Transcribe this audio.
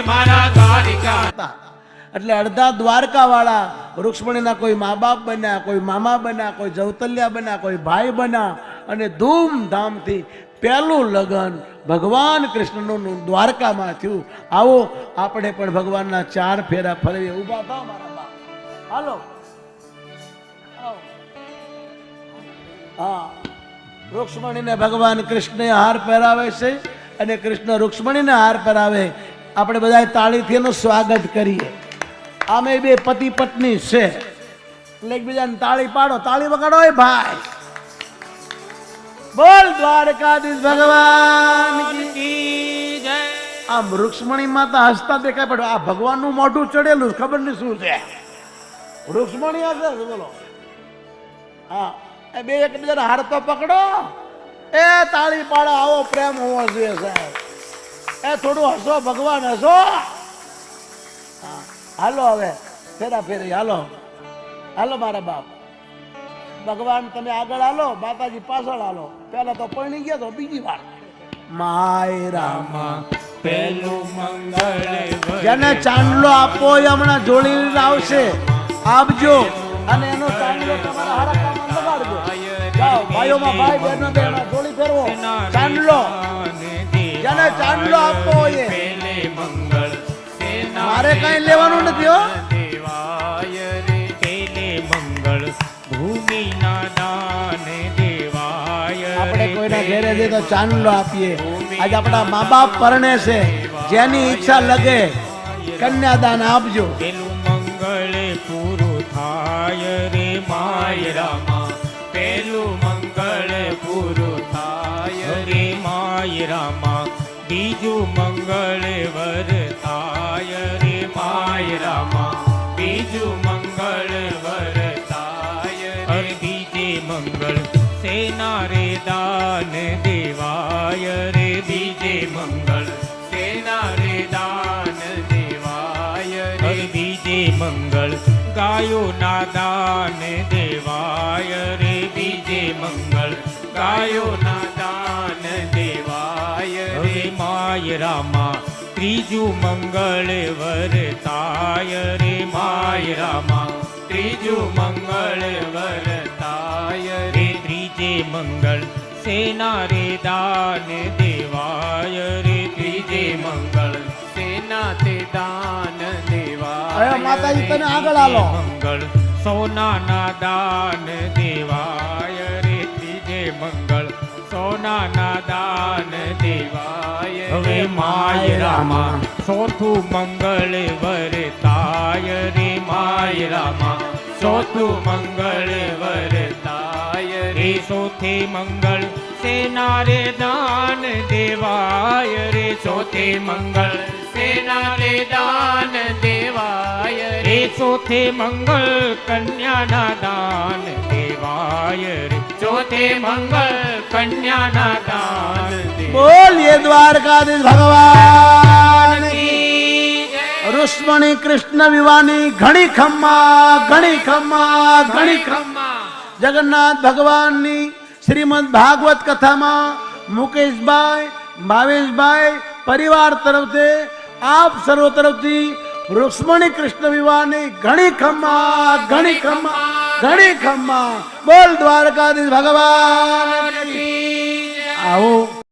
મારા દ્વારિકા. એટલે અડધા દ્વારકા વાળા રૂક્ષ્મણીના કોઈ મા બાપ બન્યા, કોઈ મામા બન્યા, કોઈ જવતલ્યા બન્યા, કોઈ ભાઈ બન્યા અને ધૂમધામથી પહેલું લગ્ન ભગવાન કૃષ્ણનું દ્વારકામાં થયું. આવો આપણે પણ ભગવાનના ચાર ફેરા ફરવીએ ઊભા થાવ મારા બાપ હાલો. હા. રૂક્ષ્મણીને ભગવાન કૃષ્ણએ હાર પહેરાવે છે અને કૃષ્ણ રૂક્ષ્મણીને હાર પહેરાવે આપણે બધા તાળીથી એનું સ્વાગત કરીએ. આમે બે પતિ પત્ની છે. એટલે એકબીજાને તાળી પાડો. તાળી વગાડો એ ભાઈ. બોલ દ્વારકાધીશ ભગવાન આમ રૂક્ષ્મણી માતા હસતા દેખાય પડ્યો આ ભગવાનનું મોઢું ચડેલું ખબર નહીં શું છે. રૂક્ષ્મણી હશે બોલો? હા બે એકબીજાને હાડતો પકડો. એ તાળી પાડો, આવો પ્રેમ હોવો જોઈએ સાહેબ. એ થોડું હસો ભગવાન હસો. હાલો હવે ફેરા ફેરી હાલો. હાલો મારા બાપ. ભગવાન તમે આગળ હાલો માતાજી પાછળ હાલો. પેલા તો પરણી ગયા તો બીજી વાર. માય રામા. પેલું મંગળ જેને ચાંદલો આપો એ હમણાં જોડી આવશે. આપજો અને એનો ચાંદલો તમારા હારા કામમાં લગાડજો જાઓ ભાઈઓમાં ભાઈ બહેનો બહેનો જોડી ફેરવો. ચાંદલો. ચાંદલો આપવો હોય એ. મંગળ મારે કઈ લેવાનું નથી દેવાય રે તેને મંગળ ભૂમિના દાન દેવાય આપણે કોઈના ઘેરે જઈએ તો ચાંદલો આપીએ. આજે આપણા મા બાપ પરણે છે જેની ઈચ્છા લગે, કન્યાદાન આપજો. પેલું મંગળ પૂરું થાય રે માય મંગળ વર થાય રે માય રામા બીજું મંગળ વર થાય બીજે મંગળ સેના રે દાન દેવાય રે બીજે મંગળ સેના રે દાન દેવાય રે બીજે મંગળ ગાયો ના દાન દેવાય માય રામા ત્રીજું મંગળ વરતાય રે માય રામા ત્રીજું મંગળ વરતાય રે. ત્રીજે મંગળ સેના રે દાન દેવાય રે. ત્રીજે મંગળ સેના તે દાન દેવાય માતાજી તને આગળ આલો મંગળ સોનાના દાન દેવાય રે. ત્રીજે મંગળ સોનાના દાન દેવાય હવે માય રામા, ચોથું મંગળ વરતાય રે માય રામા. ચોથું મંગળ વરતાય રે, ચોથે મંગળ સેના રે દાન દેવાય રે. ચોથે મંગળ સેના રે દાન દેવાય ચોથે મંગલ કન્યાના દાન દેવાય રે. ચોથે મંગલ કન્યાના દાન બોલીએ દ્વારકાધીશ ભગવાન. રુષ્મણી કૃષ્ણ વિવાની ઘણી ખમ્મા ઘણી ખમ્મા ઘણી ખમ્મા. જગન્નાથ ભગવાનની શ્રીમદ ભાગવત કથામાં મુકેશભાઈ ભાવેશભાઈ પરિવાર તરફથી આપ સર્વ તરફથી રુક્ષ્મણી કૃષ્ણ વિવાહની ઘણી ખમ્મા ઘણી ખમ્મા ઘણી ખમ્મા. બોલ દ્વારકાધીશ ભગવાન આવો.